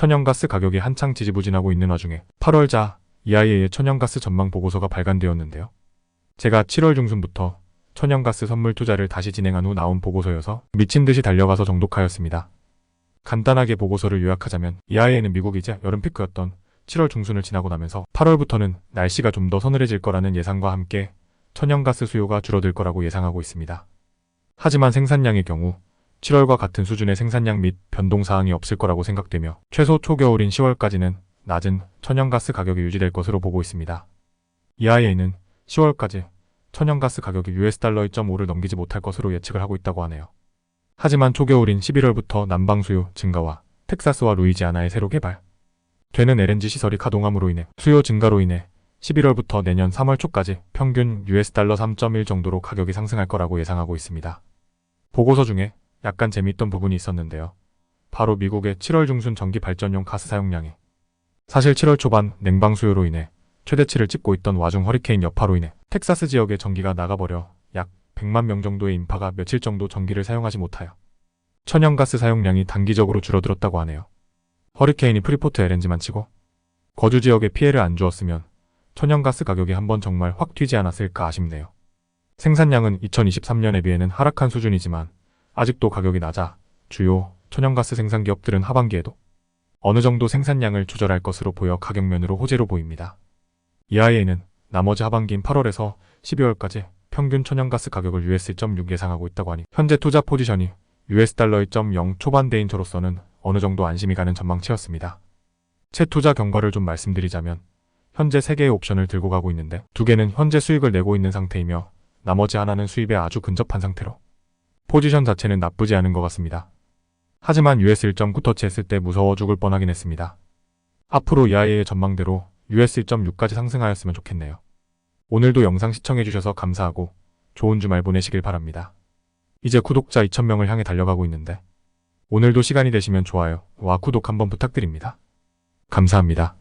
천연가스 가격이 한창 지지부진하고 있는 와중에 8월자 EIA의 천연가스 전망 보고서가 발간되었는데요. 제가 7월 중순부터 천연가스 선물 투자를 다시 진행한 후 나온 보고서여서 미친 듯이 달려가서 정독하였습니다. 간단하게 보고서를 요약하자면 EIA는 미국이 이제 여름 피크였던 7월 중순을 지나고 나면서 8월부터는 날씨가 좀 더 서늘해질 거라는 예상과 함께 천연가스 수요가 줄어들 거라고 예상하고 있습니다. 하지만 생산량의 경우 7월과 같은 수준의 생산량 및 변동사항이 없을 거라고 생각되며 최소 초겨울인 10월까지는 낮은 천연가스 가격이 유지될 것으로 보고 있습니다. EIA는 10월까지 천연가스 가격이 US 달러 2.5를 넘기지 못할 것으로 예측을 하고 있다고 하네요. 하지만 초겨울인 11월부터 난방 수요 증가와 텍사스와 루이지아나의 새로 개발 되는 LNG 시설이 가동함으로 인해 수요 증가로 인해 11월부터 내년 3월 초까지 평균 US 달러 3.1 정도로 가격이 상승할 거라고 예상하고 있습니다. 보고서 중에 약간 재미있던 부분이 있었는데요. 바로 미국의 7월 중순 전기 발전용 가스 사용량이 사실 7월 초반 냉방 수요로 인해 최대치를 찍고 있던 와중 허리케인 여파로 인해 텍사스 지역의 전기가 나가버려 약 100만 명 정도의 인파가 며칠 정도 전기를 사용하지 못하여 천연가스 사용량이 단기적으로 줄어들었다고 하네요. 허리케인이 프리포트 LNG만 치고 거주 지역에 피해를 안 주었으면 천연가스 가격이 한번 정말 확 튀지 않았을까 아쉽네요. 생산량은 2023년에 비해는 하락한 수준이지만 아직도 가격이 낮아 주요 천연가스 생산 기업들은 하반기에도 어느 정도 생산량을 조절할 것으로 보여 가격면으로 호재로 보입니다. EIA는 나머지 하반기인 8월에서 12월까지 평균 천연가스 가격을 US 1.6 예상하고 있다고 하니 현재 투자 포지션이 US 달러 1.0 초반대인 저로서는 어느 정도 안심이 가는 전망치였습니다. 채 투자 경과를 좀 말씀드리자면 현재 3개의 옵션을 들고 가고 있는데 두 개는 현재 수익을 내고 있는 상태이며 나머지 하나는 수입에 아주 근접한 상태로 포지션 자체는 나쁘지 않은 것 같습니다. 하지만 US 1.9 터치했을 때 무서워 죽을 뻔하긴 했습니다. 앞으로 EIA의 전망대로 US 1.6까지 상승하였으면 좋겠네요. 오늘도 영상 시청해주셔서 감사하고 좋은 주말 보내시길 바랍니다. 이제 구독자 2,000명을 향해 달려가고 있는데 오늘도 시간이 되시면 좋아요 와 구독 한번 부탁드립니다. 감사합니다.